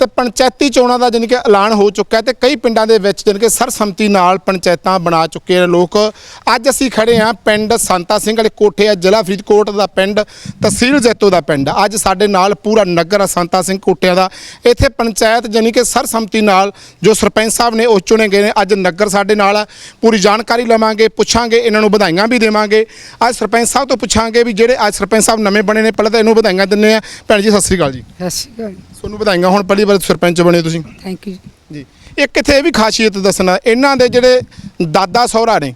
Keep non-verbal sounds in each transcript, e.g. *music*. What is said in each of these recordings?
ਤੇ ਪੰਚਾਇਤੀ ਚੋਣਾਂ ਦਾ ਜਾਣੀ ਕਿ ਐਲਾਨ ਹੋ ਚੁੱਕਾ ਹੈ ਤੇ ਕਈ ਪਿੰਡਾਂ ਦੇ ਵਿੱਚ ਜਾਣੀ ਕਿ ਸਰਸੰਮਤੀ ਨਾਲ ਪੰਚਾਇਤਾਂ ਬਣਾ ਚੁੱਕੇ ਨੇ ਲੋਕ। ਅੱਜ ਅਸੀਂ ਖੜੇ ਹਾਂ ਪਿੰਡ ਸੰਤਾ ਸਿੰਘ ਵਾਲੇ ਕੋਠੇ ਆ ਜ਼ਿਲ੍ਹਾ ਫਰੀਦਕੋਟ ਦਾ ਪਿੰਡ ਤਹਿਸੀਲ ਜੈਤੋ ਦਾ ਪਿੰਡ। ਅੱਜ ਸਾਡੇ ਨਾਲ ਪੂਰਾ ਨਗਰ ਆ ਸੰਤਾ ਸਿੰਘ ਕੋਟਿਆਂ ਦਾ। ਇੱਥੇ ਪੰਚਾਇਤ ਜਾਣੀ ਕਿ ਸਰਸੰਮਤੀ ਨਾਲ ਜੋ ਸਰਪੰਚ ਸਾਹਿਬ ਨੇ ਉਹ ਚੁਣੇ ਗਏ ਨੇ। ਅੱਜ ਨਗਰ ਸਾਡੇ ਨਾਲ ਆ। ਪੂਰੀ ਜਾਣਕਾਰੀ ਲਵਾਂਗੇ ਪੁੱਛਾਂਗੇ ਇਹਨਾਂ ਨੂੰ ਵਧਾਈਆਂ ਵੀ ਦੇਵਾਂਗੇ। ਅੱਜ ਸਰਪੰਚ ਸਾਹਿਬ ਤੋਂ ਪੁੱਛਾਂਗੇ ਵੀ ਜਿਹੜੇ ਅੱਜ ਸਰਪੰਚ ਸਾਹਿਬ ਨਵੇਂ ਬਣੇ ਨੇ ਪਹਿਲਾਂ ਤਾਂ ਇਹਨੂੰ ਵਧਾਈਆਂ ਦਿੰਦੇ ਆ ਭੈਣ ਜੀ ਸਤਿ ਸ੍ਰੀ ਅਕਾਲ ਜੀ। ਸਤਿ ਸ਼੍ਰੀ ਅਕਾਲ ਤੁਹਾਨੂੰ ਵਧਾਈਆਂ ਹੁਣ ਪਹਿਲੀ ਵਾਰ ਸਰਪੰਚ ਬਣੇ ਤੁਸੀਂ? ਥੈਂਕ ਯੂ ਜੀ। ਇੱਕ ਇੱਥੇ ਇਹ ਵੀ ਖਾਸੀਅਤ ਦੱਸਣਾ ਇਹਨਾਂ ਦੇ ਜਿਹੜੇ ਦਾਦਾ ਸਹੁਰਾ ਨੇ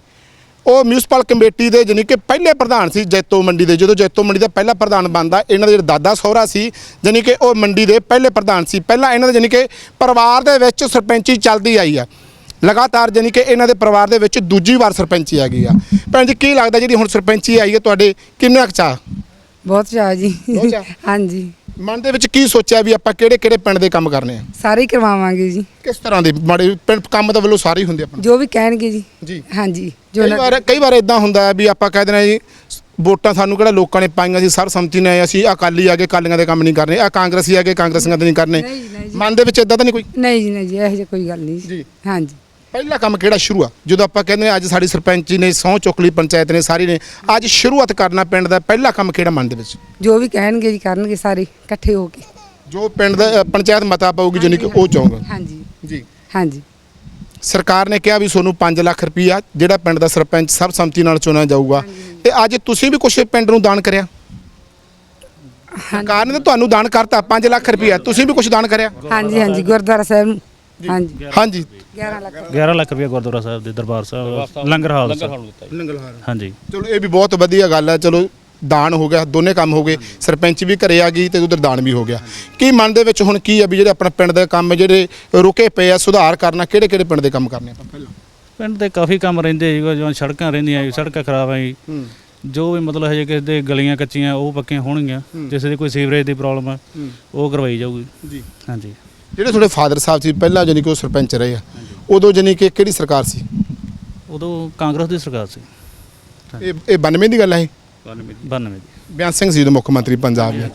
ਉਹ ਮਿਊਨਿਸਪਲ ਕਮੇਟੀ ਦੇ ਜਾਣੀ ਕਿ ਪਹਿਲੇ ਪ੍ਰਧਾਨ ਸੀ ਜੈਤੋ ਮੰਡੀ ਦੇ। ਜਦੋਂ ਜੈਤੋ ਮੰਡੀ ਦਾ ਪਹਿਲਾ ਪ੍ਰਧਾਨ ਬਣਦਾ ਇਹਨਾਂ ਦੇ ਜਿਹੜੇ ਦਾਦਾ ਸਹੁਰਾ ਸੀ ਜਾਣੀ ਕਿ ਉਹ ਮੰਡੀ ਦੇ ਪਹਿਲੇ ਪ੍ਰਧਾਨ ਸੀ। ਪਹਿਲਾਂ ਇਹਨਾਂ ਦੇ ਜਾਣੀ ਕਿ ਪਰਿਵਾਰ ਦੇ ਵਿੱਚ ਸਰਪੰਚੀ ਚੱਲਦੀ ਆਈ ਆ। ਲਗਾਤਾਰ ਜਾਣੀ ਕਿ ਇਹਨਾਂ ਦੇ ਪਰਿਵਾਰ ਦੇ ਵਿੱਚ ਦੂਜੀ ਵਾਰ ਸਰਪੰਚੀ ਆ ਗਈ ਆ। ਭੈਣ ਜੀ ਕੀ ਲੱਗਦਾ ਜਿਹੜੀ ਹੁਣ ਸਰਪੰਚੀ ਆਈ ਹੈ ਤੁਹਾਡੇ ਕਿੰਨਾ ਚਾਅ? ਬਹੁਤ ਚਾਅ ਜੀ। ਬਹੁਤ ਚਾਅ? ਹਾਂਜੀ। ਮਨ ਦੇ ਵਿੱਚ ਕੀ ਸੋਚਿਆ ਵੀ ਆਪਾਂ ਕਿਹੜੇ ਕਿਹੜੇ ਪਿੰਡ ਦੇ ਕੰਮ ਕਰਨੇ ਆ? ਸਾਰੇ ਹੀ ਕਰਵਾਵਾਂਗੇ ਜੀ। ਕਿਸ ਤਰ੍ਹਾਂ ਦੇ ਮਾੜੇ ਪਿੰਡ ਕੰਮ ਤਾਂ ਵੱਲੋਂ ਸਾਰੇ ਹੀ ਹੁੰਦੇ ਆਪਾਂ ਜੋ ਵੀ ਕਹਿਣਗੇ ਜੀ। ਜੀ। ਹਾਂਜੀ ਜੋ ਕਈ ਵਾਰ ਕਈ ਵਾਰ ਇਦਾਂ ਹੁੰਦਾ ਵੀ ਆਪਾਂ ਕਹਿ ਦਿੰਦੇ ਜੀ ਵੋਟਾਂ ਸਾਨੂੰ ਕਿਹੜਾ ਲੋਕਾਂ ਨੇ ਪਾਈਆਂ ਸੀ ਸਰਸੰਮਤੀ ਨੇ ਅਸੀਂ ਅਕਾਲੀ ਆ ਕੇ ਕਾਲੀਆਂ ਦੇ ਕੰਮ ਨਹੀਂ ਕਰਨੇ ਆ ਕਾਂਗਰਸੀ ਆ ਕੇ ਕਾਂਗਰਸੀਆਂ ਦੇ ਨਹੀਂ ਕਰਨੇ। ਮਨ ਦੇ ਵਿੱਚ ਇਦਾਂ ਤਾਂ ਨਹੀਂ ਕੋਈ? ਨਹੀਂ ਜੀ ਨਹੀਂ ਜੀ ਇਹੋ ਜਿਹੀ ਕੋਈ ਗੱਲ ਨਹੀਂ। ਜੀ। ਹਾਂਜੀ। ਪਹਿਲਾ ਕੰਮ ਕਿਹੜਾ ਸ਼ੁਰੂ ਆ? ਜਦੋਂ ਆਪਾਂ ਕਹਿੰਦੇ ਹਾਂ ਅੱਜ ਸਾਡੀ ਸਰਪੰਚ ਜੀ ਨੇ ਸਹੁੰ ਚੁੱਕ ਲਈ ਪੰਚਾਇਤ ਨੇ ਸਾਰੀ ਨੇ ਅੱਜ ਸ਼ੁਰੂਆਤ ਕਰਨਾ ਪਿੰਡ ਦਾ ਪਹਿਲਾ ਕੰਮ ਕਿਹੜਾ ਮਨ ਦੇ ਵਿੱਚ? ਜੋ ਵੀ ਕਹਿਣਗੇ ਜੀ ਕਰਨਗੇ ਸਾਰੇ ਇਕੱਠੇ ਹੋ ਕੇ। ਜੋ ਪਿੰਡ ਦਾ ਅ, ਪੰਚਾਇਤ ਮਤਾ ਪਾਊਗੀ ਜਾਨੀ ਕਿ ਉਹ ਚਾਹੂਗਾ। ਹਾਂਜੀ। ਜੀ। ਹਾਂਜੀ। ਸਰਕਾਰ ਨੇ ਕਿਹਾ ਵੀ ਤੁਹਾਨੂੰ 5 ਲੱਖ ਰੁਪਈਆ ਜਿਹੜਾ ਪਿੰਡ ਦਾ ਸਰਪੰਚ ਸਰਬਸੰਮਤੀ ਨਾਲ ਚੁਣਿਆ ਜਾਊਗਾ। ਤੇ ਅੱਜ ਤੁਸੀਂ ਵੀ ਕੁਝ ਪਿੰਡ ਨੂੰ ਦਾਨ ਕਰਿਆ? ਸਰਕਾਰ ਨੇ ਤਾਂ ਤੁਹਾਨੂੰ ਦਾਨ ਕਰਤਾ 5 ਲੱਖ ਰੁਪਈਆ। ਤੁਸੀਂ ਵੀ ਕੁਝ ਦਾਨ ਕਰਿਆ? ਹਾਂਜੀ ਹਾਂਜੀ। ਗੁਰਦੁਆਰਾ ਸਾਹਿਬ ਨੂੰ ਹਾਂਜੀ। ਹਾਂਜੀ। 11 ਲੱਖ 11 ਲੱਖ ਰੁਪਏ ਗੁਰਦੁਆਰਾ ਸਾਹਿਬ ਦੇ ਦਰਬਾਰ ਸਾਹਿਬ ਲੰਗਰ ਹਾਲ ਸਾਹਿਬ। ਲੰਗਲਹਾਰ ਹਾਂਜੀ। ਚਲੋ ਇਹ ਵੀ ਬਹੁਤ ਵਧੀਆ ਗੱਲ ਹੈ। ਚਲੋ ਦਾਨ ਹੋ ਗਿਆ ਦੋਨੇ ਕੰਮ ਹੋ ਗਏ। ਸਰਪੰਚ ਵੀ ਘਰੇ ਆ ਗਈ ਤੇ ਉਧਰ ਦਾਨ ਵੀ ਹੋ ਗਿਆ। ਕੀ ਮਨ ਦੇ ਵਿੱਚ ਹੁਣ ਕੀ ਆ ਵੀ ਜਿਹੜੇ ਆਪਣਾ ਪਿੰਡ ਦੇ ਕੰਮ ਜਿਹੜੇ ਰੁਕੇ ਪਏ ਆ ਸੁਧਾਰ ਕਰਨਾ ਕਿਹੜੇ ਕਿਹੜੇ ਪਿੰਡ ਦੇ ਕੰਮ ਕਰਨੇ ਆਪਾਂ ਪਹਿਲਾਂ? ਪਿੰਡ ਦੇ ਕਾਫੀ ਕੰਮ ਰਹਿੰਦੇ ਜੀ ਜਿਵੇਂ ਸੜਕਾਂ ਰਹਿੰਦੀਆਂ ਜੀ ਸੜਕਾਂ ਖਰਾਬ ਆ ਜੀ। ਜੋ ਵੀ ਮਤਲਬ ਹਜੇ ਕਿਸੇ ਦੇ ਗਲੀਆਂ ਕੱਚੀਆਂ ਉਹ ਪੱਕੀਆਂ ਹੋਣਗੀਆਂ। ਕਿਸੇ ਦੀ ਕੋਈ ਸੀਵਰੇਜ ਦੀ ਪ੍ਰੋਬਲਮ ਆ ਉਹ ਕਰਵਾਈ ਜਾਊਗੀ। ਜੀ। ਹਾਂਜੀ। ਜਿਹੜੇ ਤੁਹਾਡੇ ਫਾਦਰ ਸਾਹਿਬ ਸੀ ਪਹਿਲਾਂ ਜਾਨੀ ਕਿ ਉਹ ਸਰਪੰਚ ਰਹੇ ਆ ਉਦੋਂ ਜਾਨੀ ਕਿ ਕਿਹੜੀ ਸਰਕਾਰ ਸੀ? ਉਦੋਂ ਕਾਂਗਰਸ ਦੀ ਸਰਕਾਰ ਸੀ। ਇਹ ਇਹ 92 ਦੀ ਗੱਲ ਹੈ ਇਹ? 92 ਦੀ। ਬਿਆਨ ਸਿੰਘ ਸੀ ਉਦੋਂ ਮੁੱਖ ਮੰਤਰੀ ਪੰਜਾਬ ਦੇ।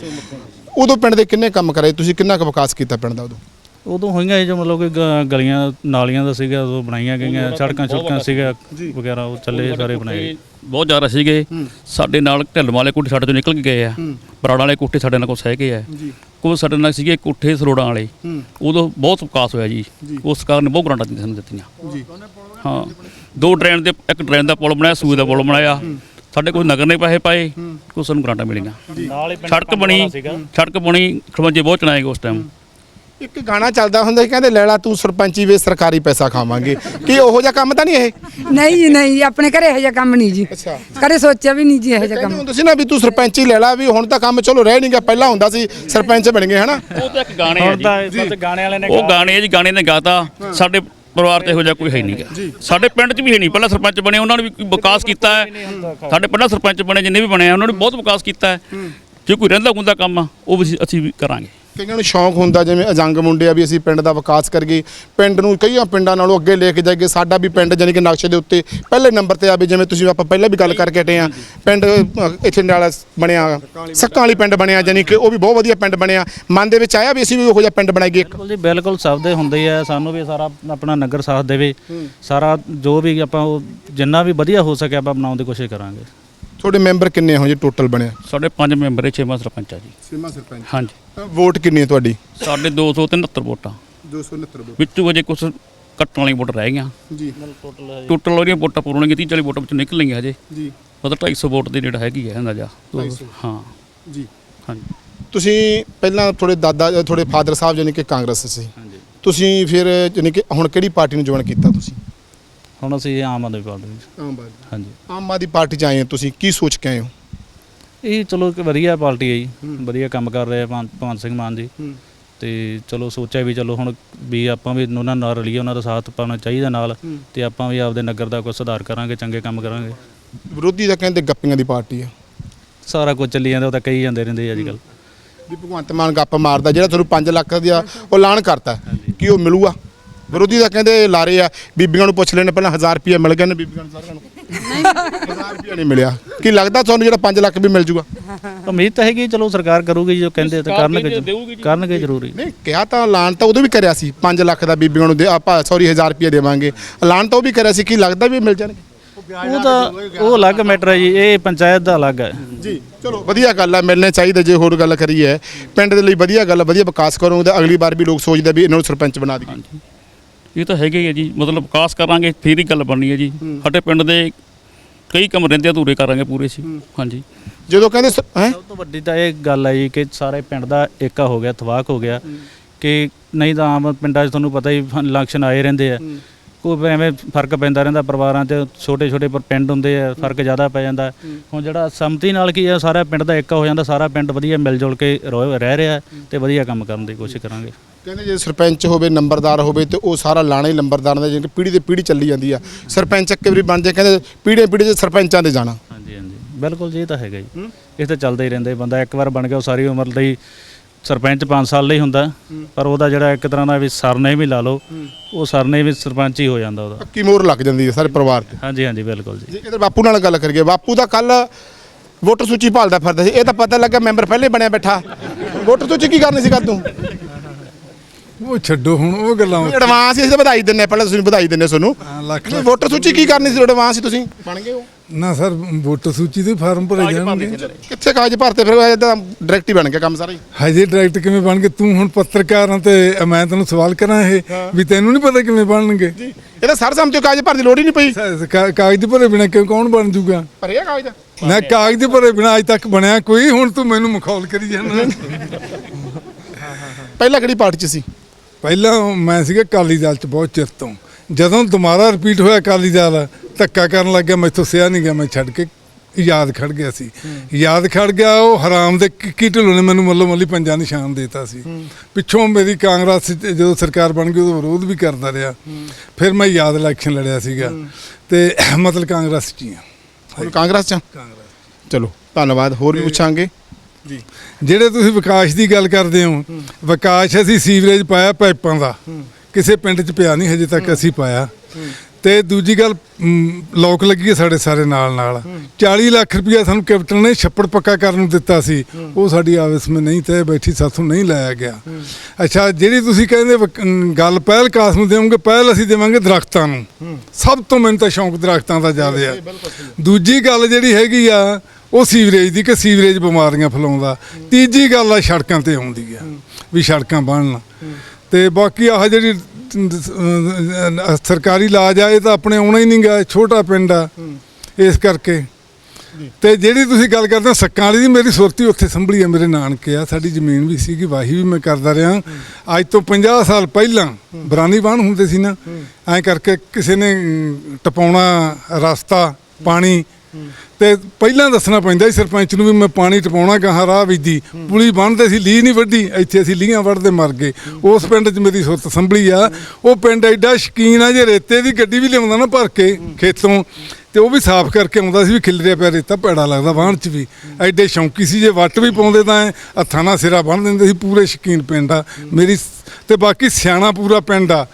ਉਦੋਂ ਪਿੰਡ ਦੇ ਕਿੰਨੇ ਕੰਮ ਕਰੇ ਤੁਸੀਂ ਕਿੰਨਾ ਕੁ ਵਿਕਾਸ ਕੀਤਾ ਪਿੰਡ ਦਾ ਉਦੋਂ? ਉਦੋਂ ਹੋਈਆਂ ਇਹ ਜੋ ਮਤਲਬ ਕਿ ਗ- ਗਲੀਆਂ ਨਾਲੀਆਂ ਦਾ ਸੀਗਾ ਉਦੋਂ ਬਣਾਈਆਂ ਗਈਆਂ ਸੜਕਾਂ ਛੜਕਾਂ ਸੀਗਾ ਵਗੈਰਾ ਉਹ ਚੱਲੇ ਸਾਰੇ ਬਣਾਏ। ਬਹੁਤ ਜ਼ਿਆਦਾ ਸੀਗੇ। ਸਾਡੇ ਨਾਲ ਢਿੱਲਮ ਵਾਲੇ ਕੋਠੇ ਸਾਡੇ ਤੋਂ ਨਿਕਲ ਕੇ ਗਏ ਆ। ਬਰਾੜਾ ਵਾਲੇ ਕੋਠੇ ਸਾਡੇ ਨਾਲ ਕੋਲ ਹੈਗੇ ਆ। ਕੋਲ ਸਾਡੇ ਨਾਲ ਸੀਗੇ ਕੋਠੇ ਸਰੋੜਾਂ ਵਾਲੇ। ਉਦੋਂ ਬਹੁਤ ਵਿਕਾਸ ਹੋਇਆ ਜੀ। ਉਸ ਸਰਕਾਰ ਨੇ ਬਹੁਤ ਗ੍ਰਾਂਟਾਂ ਦਿੱਤੀਆਂ ਸਾਨੂੰ ਦਿੱਤੀਆਂ। ਜੀ। ਹਾਂ। ਦੋ ਟ੍ਰੇਨ ਦੇ ਇੱਕ ਟ੍ਰੇਨ ਦਾ ਪੁਲ ਬਣਾਇਆ ਸੂਏ ਦਾ ਪੁਲ ਬਣਾਇਆ। ਸਾਡੇ ਕੋਲ ਨਗਰ ਨੇ ਪੈਸੇ ਪਾਏ। ਕੁਛ ਸਾਨੂੰ ਗ੍ਰਾਂਟਾਂ ਮਿਲੀਆਂ। ਨਾਲ ਹੀ ਸੜਕ ਬਣੀ ਸੜਕ ਬਣੀ ਖੜਵੰਜੇ ਬਹੁਤ ਚਲਾਏ ਗਏ ਉਸ ਟਾਈਮ ਇੱਕ ਗਾਣਾ ਚੱਲਦਾ ਹੁੰਦਾ ਸੀ ਕਹਿੰਦੇ ਲੈਲਾ ਤੂੰ ਸਰਪੰਚੀ ਵੇ ਸਰਕਾਰੀ ਪੈਸਾ ਖਾਵਾਂਗੇ। ਕੀ ਉਹੋ ਜਿਹਾ ਕੰਮ ਤਾਂ ਨਹੀਂ ਇਹ? ਨਹੀਂ ਜੀ ਨਹੀਂ ਆਪਣੇ ਘਰੇ ਇਹੋ ਜਿਹਾ ਕੰਮ ਨਹੀਂ ਜੀ। ਅੱਛਾ। ਕਦੇ ਸੋਚਿਆ ਵੀ ਨਹੀਂ ਜੀ ਇਹੋ ਜਿਹਾ ਕਹਿੰਦੇ ਕੰਮ। ਹੁੰਦੇ ਸੀ ਨਾ ਵੀ ਤੂੰ ਸਰਪੰਚੀ ਲੈ ਲਾ ਵੀ ਹੁਣ ਤਾਂ ਕੰਮ ਚਲੋ ਰਹਿ ਨਹੀਂ ਗਿਆ ਪਹਿਲਾਂ ਹੁੰਦਾ ਸੀ ਸਰਪੰਚ ਬਣ ਗਏ ਹਨਾ? ਉਹ ਤਾਂ ਇੱਕ ਗਾਣੇ ਆ ਹੁਣ ਜੀ। ਬਸ ਗਾਣੇ ਵਾਲੇ ਨੇ ਉਹ ਗਾਣੇ। ਆ ਜੀ ਗਾਣੇ ਨੇ ਗਾਤਾ। ਸਾਡੇ ਪਰਿਵਾਰ ਤੇ ਇਹੋ ਜਿਹਾ ਕੋਈ ਹੈ ਨਹੀਂਗਾ ਸਾਡੇ ਪਿੰਡ 'ਚ ਵੀ ਹੈ ਨਹੀਂ ਪਹਿਲਾਂ ਸਰਪੰਚ ਬਣੇ ਉਹਨਾਂ ਨੇ ਵੀ ਕੋਈ ਵਿਕਾਸ ਕੀਤਾ ਹੈ। ਸਾਡੇ ਪਹਿਲਾਂ ਸਰਪੰਚ ਬਣੇ ਜਿੰਨੇ ਵੀ ਬਣੇ ਆ ਉਹਨਾਂ ਨੇ ਬਹੁਤ ਵਿਕਾਸ ਕੀਤਾ ਹੈ। ਜੇ ਕੋਈ ਰਹਿੰਦਾ ਗੁੰਦਾ ਕੰਮ ਆ ਉਹ ਵੀ ਅਸੀਂ- ਅਸੀਂ ਵੀ ਕਰਾਂਗੇ। ਕਈਆਂ ਨੂੰ ਸ਼ੌਂਕ ਹੁੰਦਾ ਜਿਵੇਂ ਅਜੰਗ ਮੁੰਡੇ ਆ ਵੀ ਅਸੀਂ ਪਿੰਡ ਦਾ ਵਿਕਾਸ ਕਰੀਏ। ਪਿੰਡ ਨੂੰ ਕਈਆਂ ਪਿੰਡਾਂ ਨਾਲੋਂ ਅੱਗੇ ਲੈ ਕੇ ਜਾਈਏ। ਸਾਡਾ ਵੀ ਪਿੰਡ ਜਾਨੀ ਕਿ ਨਕਸ਼ੇ ਦੇ ਉੱਤੇ ਪਹਿਲੇ ਨੰਬਰ ਤੇ ਆਵੇ ਜਿਵੇਂ ਤੁਸੀਂ ਆਪਾਂ ਪਹਿਲਾਂ ਵੀ ਗੱਲ ਕਰਕੇ ਹਟੇ ਆ ਪਿੰਡ ਇੱਥੇ ਨਾਲਾ ਬਣਿਆ ਸੱਕਾਂ ਵਾਲੀ ਪਿੰਡ ਬਣਿਆ ਜਾਨੀ ਕਿ ਉਹ ਵੀ ਬਹੁਤ ਵਧੀਆ ਪਿੰਡ ਬਣਿਆ। ਮਨ ਦੇ ਵਿੱਚ ਆਇਆ ਵੀ ਅਸੀਂ ਵੀ ਉਹੋ ਜਿਹਾ ਪਿੰਡ ਬਣਾਈਏ। ਬਿਲਕੁਲ ਜੀ ਬਿਲਕੁਲ ਸਭ ਦੇ ਹੁੰਦੇ ਆ। ਸਾਨੂੰ ਵੀ ਸਾਰਾ ਆਪਣਾ ਨਗਰ ਸਾਥ ਦੇਵੇ। ਸਾਰਾ ਜੋ ਵੀ ਆਪਾਂ ਉਹ ਜਿੰਨਾ ਵੀ ਵਧੀਆ ਹੋ ਸਕੇ ਆਪਾਂ ਬਣਾਉਣ ਦੀ ਕੋਸ਼ਿਸ਼ ਕਰਾਂਗੇ। ਤੁਹਾਡੇ ਮੈਂਬਰ ਕਿੰਨੇ ਹੋ ਜੀ ਟੋਟਲ ਬਣਿਆ? ਸਾਡੇ ਪੰਜ ਮੈਂਬਰ ਹੈ ਛੇਵਾਂ ਸਰਪੰਚ ਆ ਜੀ। ਸੀਮਾ ਸਰਪੰਚ। ਹਾਂਜੀ। ਵੋਟ ਕਿੰਨੀ ਹੈ ਤੁਹਾਡੀ? ਸਾਡੇ 273 ਵੋਟਾਂ। 269 ਵੋਟ। ਵਿੱਚੋਂ ਅਜੇ ਕੁਝ ਕੱਟਣ ਵਾਲੀਆਂ ਵੋਟ ਰਹਿ ਗਈਆਂ। ਜੀ। ਟੋਟਲ ਉਹਦੀਆਂ ਵੋਟਾਂ ਪੂਰਨ 30 40 ਵੋਟਾਂ ਵਿੱਚੋਂ ਨਿਕਲ ਲਈਆਂ ਹਜੇ। ਜੀ। ਮਤਲਬ 250 ਵੋਟ ਦੇ ਨੇੜੇ ਹੈਗੀ ਹੈ ਅੰਦਾਜ਼ਾ 250 ਹਾਂ। ਜੀ। ਹਾਂਜੀ। ਤੁਸੀਂ ਪਹਿਲਾਂ ਤੁਹਾਡੇ ਦਾਦਾ ਤੁਹਾਡੇ ਫਾਦਰ ਸਾਹਿਬ ਜਾਨੀ ਕਿ ਕਾਂਗਰਸ ਸੀ। ਹਾਂਜੀ। ਤੁਸੀਂ ਫਿਰ ਜਾਨੀ ਕਿ ਹੁਣ ਕਿਹੜੀ ਪਾਰਟੀ ਨੂੰ ਜੁਆਇਨ ਕੀਤਾ ਤੁਸੀਂ? ਹੁਣ ਅਸੀਂ ਆਮ ਆਦਮੀ ਪਾਰਟੀ ਵਿੱਚ। ਆਮ ਪਾਰਟੀ ਹਾਂਜੀ। ਆਮ ਆਦਮੀ ਪਾਰਟੀ ਚ ਆਏ ਹੋ ਤੁਸੀਂ ਕੀ ਸੋਚ ਕੇ ਆਏ ਹੋ? ਇਹ ਚਲੋ ਇੱਕ ਵਧੀਆ ਪਾਰਟੀ ਹੈ ਜੀ ਵਧੀਆ ਕੰਮ ਕਰ ਰਹੇ ਭਗਵੰਤ ਸਿੰਘ ਮਾਨ ਜੀ। ਤੇ ਚਲੋ ਸੋਚਿਆ ਵੀ ਚਲੋ ਹੁਣ ਵੀ ਆਪਾਂ ਵੀ ਉਹਨਾਂ ਨਾਲ ਰਲੀਏ ਉਹਨਾਂ ਦਾ ਸਾਥ ਪਾਉਣਾ ਚਾਹੀਦਾ ਨਾਲ ਤੇ ਆਪਾਂ ਵੀ ਆਪਦੇ ਨਗਰ ਦਾ ਕੋਈ ਸੁਧਾਰ ਕਰਾਂਗੇ ਚੰਗੇ ਕੰਮ ਕਰਾਂਗੇ। ਵਿਰੋਧੀ ਤਾਂ ਕਹਿੰਦੇ ਗੱਪੀਆਂ ਦੀ ਪਾਰਟੀ ਆ। ਸਾਰਾ ਕੁਝ ਚੱਲੀ ਜਾਂਦਾ ਉਹ ਤਾਂ ਕਹੀ ਜਾਂਦੇ ਰਹਿੰਦੇ ਅੱਜ ਕੱਲ ਵੀ ਭਗਵੰਤ ਮਾਨ ਗੱਪ ਮਾਰਦਾ ਜਿਹੜਾ ਤੁਹਾਨੂੰ 5 ਲੱਖ ਦਾ ਉਹ ਐਲਾਨ ਕਰਤਾ ਕੀ ਉਹ ਮਿਲੂਗਾ? ਵਿਰੋਧੀ ਤਾਂ ਕਹਿੰਦੇ ਲਾਰੇ ਆ ਬੀਬੀਆਂ ਨੂੰ ਪੁੱਛ ਲੈਣੇ ਪਹਿਲਾਂ 1000 ਰੁਪਏ ਮਿਲ ਗਏ ਨੇ ਬੀਬੀਆਂ ਨੂੰ ਸਾਰਿਆਂ ਨੂੰ। 1000 ਰੁਪਏ ਨਹੀਂ ਮਿਲਿਆ। ਕੀ ਲੱਗਦਾ ਤੁਹਾਨੂੰ ਜਿਹੜਾ 5 ਲੱਖ ਵੀ ਮਿਲ ਜੂਗਾ? ਉਮੀਦ ਤਾਂ ਹੈਗੀ ਚਲੋ ਸਰਕਾਰ ਕਰੂਗੀ ਜੋ ਕਹਿੰਦੇ ਤਾਂ ਕਰਨਗੇ। ਕਰਨਗੇ ਜ਼ਰੂਰੀ ਨਹੀਂ ਕਿਹਾ ਤਾਂ ਐਲਾਨ ਤਾਂ ਉਦੋਂ ਵੀ ਕਰਿਆ ਸੀ 5 ਲੱਖ ਦਾ ਬੀਬੀਆਂ ਨੂੰ ਦੇ ਆਪਾਂ ਸੌਰੀ 1000 ਰੁਪਏ ਦੇਵਾਂਗੇ। ਐਲਾਨ ਤਾਂ ਉਹ ਵੀ ਕਰਿਆ ਸੀ ਕੀ ਲੱਗਦਾ ਵੀ ਮਿਲ ਜਾਣਗੇ? ਉਹ ਤਾਂ ਉਹ ਅਲੱਗ ਮੈਟਰ ਹੈ ਜੀ ਇਹ ਪੰਚਾਇਤ ਦਾ ਅਲੱਗ ਹੈ ਜੀ ਚਲੋ ਵਧੀਆ ਗੱਲ ਹੈ ਮਿਲਣੇ ਚਾਹੀਦੇ ਜੇ ਹੋਰ ਗੱਲ ਕਰੀਏ। ਪਿੰਡ ਦੇ ਲਈ ਵਧੀਆ ਗੱਲ ਹੈ ਵਧੀਆ ਵਿਕਾਸ ਕਰੋਗੇ ਤਾਂ ਅਗਲੀ ਵਾਰ ਵੀ ਲੋਕ ਸੋਚਦੇ ਵੀ ਇਹਨਾਂ ਨੂੰ ਸਰਪੰਚ ਬਣਾ ਦਈਏ। ਇਹ ਤਾਂ ਹੈਗੇ ਹੀ ਹੈ ਜੀ। ਮਤਲਬ ਵਿਕਾਸ ਕਰਾਂਗੇ ਫੇਰ ਹੀ ਗੱਲ ਬਣਨੀ ਹੈ ਜੀ। ਸਾਡੇ ਪਿੰਡ ਦੇ ਕਈ ਕੰਮ ਰਹਿੰਦੇ ਅਧੂਰੇ ਕਰਾਂਗੇ ਪੂਰੇ ਸੀ ਹਾਂਜੀ। ਜਦੋਂ ਕਹਿੰਦੇ ਹੈ? ਸਭ ਤੋਂ ਵੱਡੀ ਤਾਂ ਇਹ ਗੱਲ ਹੈ ਜੀ ਕਿ ਸਾਰੇ ਪਿੰਡ ਦਾ ਏਕਾ ਹੋ ਗਿਆ ਤਵਾਕ ਹੋ ਗਿਆ। ਕਿ ਨਹੀਂ ਤਾਂ ਆਮ ਪਿੰਡਾਂ 'ਚ ਤੁਹਾਨੂੰ ਪਤਾ ਹੀ ਇਲੈਕਸ਼ਨ ਆਏ ਰਹਿੰਦੇ ਆ। ਕੋਈ ਐਵੇਂ ਫ਼ਰਕ ਪੈਂਦਾ ਰਹਿੰਦਾ ਪਰਿਵਾਰਾਂ 'ਚ ਛੋਟੇ ਛੋਟੇ ਪਰ ਪਿੰਡ ਹੁੰਦੇ ਆ ਫ਼ਰਕ ਜ਼ਿਆਦਾ ਪੈ ਜਾਂਦਾ। ਹੁਣ ਜਿਹੜਾ ਸੰਮਤੀ ਨਾਲ ਕੀ ਆ ਸਾਰਾ ਪਿੰਡ ਦਾ ਏਕਾ ਹੋ ਜਾਂਦਾ ਸਾਰਾ ਪਿੰਡ ਵਧੀਆ ਮਿਲ ਜੁਲ ਕੇ ਰੋ- ਰਹਿ ਰਿਹਾ ਤੇ ਵਧੀਆ ਕੰਮ ਕਰਨ ਦੀ ਕੋਸ਼ਿਸ਼ ਕਰਾਂਗੇ। ਕਹਿੰਦੇ ਜੇ ਸਰਪੰਚ ਹੋਵੇ ਨੰਬਰਦਾਰ ਹੋਵੇ ਤੇ ਉਹ ਸਾਰਾ ਲਾਣਾ ਹੀ ਨੰਬਰਦਾਰਾਂ ਦਾ ਜਿਵੇਂ ਪੀੜੀ ਤੇ ਪੀੜੀ ਚੱਲੀ ਜਾਂਦੀ ਆ। ਸਰਪੰਚ ਇੱਕ ਵਾਰੀ ਬਣ ਜਾਏ ਕਹਿੰਦੇ ਪੀੜੇ ਪੀੜੇ ਚ ਸਰਪੰਚਾਂ ਦੇ ਜਾਣਾ। ਹਾਂਜੀ ਹਾਂਜੀ। ਬਿਲਕੁਲ ਜੀ ਇਹ ਤਾਂ ਹੈਗਾ ਜੀ। ਇਹ ਤਾਂ ਚੱਲਦਾ ਹੀ ਰਹਿੰਦਾ ਜੀ। ਬੰਦਾ ਇੱਕ ਵਾਰ ਬਣ ਗਿਆ ਉਹ ਸਾਰੀ ਉਮਰ ਲਈ ਸਰਪੰਚ 5 ਸਾਲ ਲਈ ਹੁੰਦਾ। ਪਰ ਉਹਦਾ ਜਿਹੜਾ ਇੱਕ ਤਰ੍ਹਾਂ ਦਾ ਵੀ ਸਰਨੇ ਵੀ ਲਾ ਲਓ ਉਹ ਸਰਨੇ ਵੀ ਸਰਪੰਚ ਹੀ ਹੋ ਜਾਂਦਾ ਉਹਦਾ। ਪੱਕੀ ਮੋਹਰ ਲੱਗ ਜਾਂਦੀ ਹੈ ਸਾਰੇ ਪਰਿਵਾਰ ਤੇ। ਹਾਂਜੀ ਹਾਂਜੀ ਬਿਲਕੁਲ ਜੀ। ਜੇ ਇਧਰ ਬਾਪੂ ਨਾਲ ਗੱਲ ਕਰੀਏ। ਬਾਪੂ ਦਾ ਕੱਲ ਵੋਟਰ ਸੂਚੀ ਭਾਲਦਾ ਫਿਰਦਾ ਸੀ। ਇਹ ਤਾਂ ਪਤਾ ਲੱਗਾ ਮੈਂਬਰ ਪਹਿਲੇ ਬਣਿਆ ਬੈਠਾ। ਵੋਟਰ ਸੂਚੀ ਕੀ ਕਰਨੀ ਸੀ ਕਰ ਤੂੰ ਉਹ ਛੱਡੋ ਹੁਣ ਉਹ ਗੱਲਾਂ ਐਡਵਾਂਸ ਅਸੀਂ ਤਾਂ ਵਧਾਈ ਦਿੰਨੇ ਪਹਿਲਾਂ ਤੁਸੀਂ ਵਧਾਈ ਦਿੰਨੇ ਤੁਹਾਨੂੰ ਹਾਂ, ਲੱਖ ਨਹੀਂ, ਵੋਟਰ ਸੂਚੀ ਕੀ ਕਰਨੀ ਸੀ ਐਡਵਾਂਸ ਸੀ ਤੁਸੀਂ? ਬਣ ਗਏ ਹੋ ਨਾ ਸਰ ਵੋਟਰ ਸੂਚੀ ਦੇ ਫਾਰਮ ਭਰੇ ਜਾਣਗੇ। ਕਿੱਥੇ ਕਾਗਜ਼ ਭਰਤੇ ਫਿਰ ਇਹ ਤਾਂ ਡਾਇਰੈਕਟ ਹੀ ਬਣ ਗਿਆ ਕੰਮ ਸਾਰਾ। ਹੀ ਹਜੇ ਡਾਇਰੈਕਟ ਕਿਵੇਂ ਬਣ ਗਏ? ਤੂੰ ਹੁਣ ਪੱਤਰਕਾਰ ਆਂ ਤੇ ਮੈਂ ਤੈਨੂੰ ਸਵਾਲ ਕਰਾਂ ਇਹ ਵੀ ਤੈਨੂੰ ਨਹੀਂ ਪਤਾ ਕਿਵੇਂ ਬਣਨਗੇ? ਇਹ ਤਾਂ ਸਰਸਮ ਕਾਗਜ਼ ਭਰਨ ਦੀ ਲੋੜ ਹੀ ਨਹੀਂ ਪਈ। ਸ- ਕਾ- ਕਾਗਜ਼ ਭਰੇ ਬਿਨਾ ਕਿਉਂ ਕੌਣ ਬਣ ਜੂਗਾ? ਭਰਿਆ ਕਾਗਜ਼? ਨਾ ਕਾਗਜ਼ ਭਰੇ ਬਿਨਾ ਅਜ ਤੱਕ ਬਣਿਆ ਕੋਈ ਹੁਣ ਤੂੰ ਮੈਨੂੰ ਮਖੌਲ ਕਰੀ ਜਾਂਦਾ ਪਹਿਲਾਂ ਕਿਹੜੀ ਪਾਰਟੀ 'ਚ ਸੀ? ਪਹਿਲਾਂ ਮੈਂ ਸੀਗਾ ਅਕਾਲੀ ਦਲ ਚ ਬਹੁਤ ਚਿਰ ਤੋਂ। ਜਦੋਂ ਦੁਬਾਰਾ ਰਿਪੀਟ ਹੋਇਆ ਅਕਾਲੀ ਦਲ ਧੱਕਾ ਕਰਨ ਲੱਗਿਆ ਮੈਥੋਂ ਸਿਆ ਨਹੀਂ ਗਿਆ ਮੈਂ ਛੱਡ ਕੇ ਯਾਦ ਖੜ ਗਿਆ ਸੀ। ਯਾਦ ਖੜ ਗਿਆ ਉਹ ਹਰਾਮ ਦੇ ਕੀ ਢਿੱਲੋਂ ਨੇ ਮੈਨੂੰ ਮੱਲੋ ਮੱਲੀ ਪੰਜਾਂ ਨਿਸ਼ਾਨ ਦੇਤਾ ਸੀ। ਪਿੱਛੋਂ ਮੇਰੀ ਕਾਂਗਰਸ ਜਦੋਂ ਸਰਕਾਰ ਬਣ ਗਈ ਉਦੋਂ ਵਿਰੋਧ ਵੀ ਕਰਦਾ ਰਿਹਾ। ਫਿਰ ਮੈਂ ਯਾਦ ਇਲੈਕਸ਼ਨ ਲੜਿਆ ਸੀਗਾ। ਤੇ ਮਤਲਬ ਕਾਂਗਰਸ 'ਚ ਹੀ ਆ। ਕਾਂਗਰਸ 'ਚ ਚਲੋ ਧੰਨਵਾਦ। ਹੋਰ ਵੀ ਪੁੱਛਾਂਗੇ? ਜਿਹੜੇ ਤੁਸੀਂ ਵਿਕਾਸ ਦੀ ਗੱਲ ਕਰਦੇ ਹੋ ਵਿਕਾਸ ਅਸੀਂ ਸੀਵਰੇਜ ਪਾਇਆ ਪਾਈਪਾਂ ਦਾ। ਕਿਸੇ ਪਿੰਡ 'ਚ ਪਿਆ ਨਹੀਂ ਹਜੇ ਤੱਕ ਅਸੀਂ ਪਾਇਆ। ਤੇ ਦੂਜੀ ਗੱਲ ਲੋਕ ਲੱਗੀ ਹੈ ਸਾਡੇ ਸਾਰੇ ਨਾਲ ਨਾਲ 40 ਲੱਖ ਰੁਪਇਆ ਸਾਨੂੰ ਕੈਪਟਨ ਨੇ ਛੱਪੜ ਪੱਕਾ ਕਰਨ ਨੂੰ ਦਿੱਤਾ ਸੀ। ਉਹ ਸਾਡੀ ਆਵਿਸ ਵਿੱਚ ਨਹੀਂ ਤੇ ਬੈਠੀ ਸਾਥੋਂ ਨਹੀਂ ਲਾਇਆ ਗਿਆ। ਅੱਛਾ ਜਿਹੜੀ ਤੁਸੀਂ ਕਹਿੰਦੇ ਗੱਲ ਪਹਿਲ ਕਾਸ ਨੂੰ ਦੇਵਾਂਗੇ ਪਹਿਲ ਅਸੀਂ ਦੇਵਾਂਗੇ ਦਰਖਤਾਂ ਨੂੰ। ਸਭ ਤੋਂ ਮੈਨੂੰ ਤਾਂ ਸ਼ੌਂਕ ਦਰਖਤਾਂ ਦਾ ਜ਼ਿਆਦਾ ਆ। ਦੂਜੀ ਗੱਲ ਜਿਹੜੀ ਹੈਗੀ ਆ ਉਹ ਸੀਵਰੇਜ ਦੀ ਕਿ ਸੀਵਰੇਜ ਬਿਮਾਰੀਆਂ ਫੈਲਾਉਂਦਾ। ਤੀਜੀ ਗੱਲ ਆ ਸੜਕਾਂ ਤੇ ਆਉਂਦੀ ਆ ਵੀ ਸੜਕਾਂ ਬਣਨ। ਤੇ ਬਾਕੀ ਆਹ ਜਿਹੜੀ ਸਰਕਾਰੀ ਇਲਾਜ ਆ ਇਹ ਤਾਂ ਆਪਣੇ ਆਉਣਾ ਹੀ ਨਹੀਂਗਾ ਛੋਟਾ ਪਿੰਡ ਆ। ਇਸ ਕਰਕੇ। ਤੇ ਜਿਹੜੀ ਤੁਸੀਂ ਗੱਲ ਕਰਦੇ ਹੋ ਸੱਕਾਂ ਵਾਲੀ ਦੀ ਮੇਰੀ ਸੁਰਤੀ ਉੱਥੇ ਸੰਭਲੀ ਆ ਮੇਰੇ ਨਾਨਕੇ ਆ ਸਾਡੀ ਜ਼ਮੀਨ ਵੀ ਸੀਗੀ ਵਾਹੀ ਵੀ ਮੈਂ ਕਰਦਾ ਰਿਹਾ। ਅੱਜ ਤੋਂ 50 ਸਾਲ ਪਹਿਲਾਂ ਬਰਾਨੀ ਬਾਣ ਹੁੰਦੇ ਸੀ ਨਾ ਐਂ ਕਰਕੇ ਕਿਸੇ ਨੇ ਟਪਾਉਣਾ ਰਸਤਾ ਪਾਣੀ ਤੇ ਪਹਿਲਾਂ ਦੱਸਣਾ ਪੈਂਦਾ ਸੀ ਸਰਪੰਚ ਨੂੰ ਵੀ ਮੈਂ ਪਾਣੀ ਟਪਾਉਣਾ ਕਹਾਂ ਰਾਹ ਵਿੱਦੀ ਪੁਲੀ ਬੰਨਦੇ ਸੀ ਲੀ ਨਹੀਂ ਵੱਢੀ, ਇੱਥੇ ਅਸੀਂ ਲੀਆਂ ਵੱਢਦੇ ਮਰ ਗਏ। ਉਸ ਪਿੰਡ 'ਚ ਮੇਰੀ ਸੁਰਤ ਸੰਭਲੀ ਆ। ਉਹ ਪਿੰਡ ਐਡਾ ਸ਼ਕੀਨ ਆ, ਜੇ ਰੇਤੇ ਦੀ ਗੱਡੀ ਵੀ ਲਿਆਉਂਦਾ ਨਾ ਭਰ ਕੇ ਖੇਤੋਂ। ਤੇ ਉਹ ਵੀ ਸਾਫ਼ ਕਰਕੇ ਆਉਂਦਾ ਸੀ ਵੀ ਖਿਲਰਿਆ ਪਿਆ ਰੇਤਾ ਭੈੜਾ ਲੱਗਦਾ ਵਾਹਣ 'ਚ ਵੀ। ਐਡੇ ਸ਼ੌਂਕੀ ਸੀ ਜੇ ਵੱਟ ਵੀ ਪਾਉਂਦੇ ਤਾਂ ਹੱਥਾਂ ਨਾਲ ਸਿਰਾ ਬੰਨ ਦਿੰਦੇ ਸੀ ਪੂਰੇ ਸ਼ਕੀਨ ਪਿੰਡ ਆ। ਮੇਰੀ ਤੇ ਬਾਕੀ ਸਿਆਣਾ ਪੂਰਾ ਪਿੰਡ ਆ।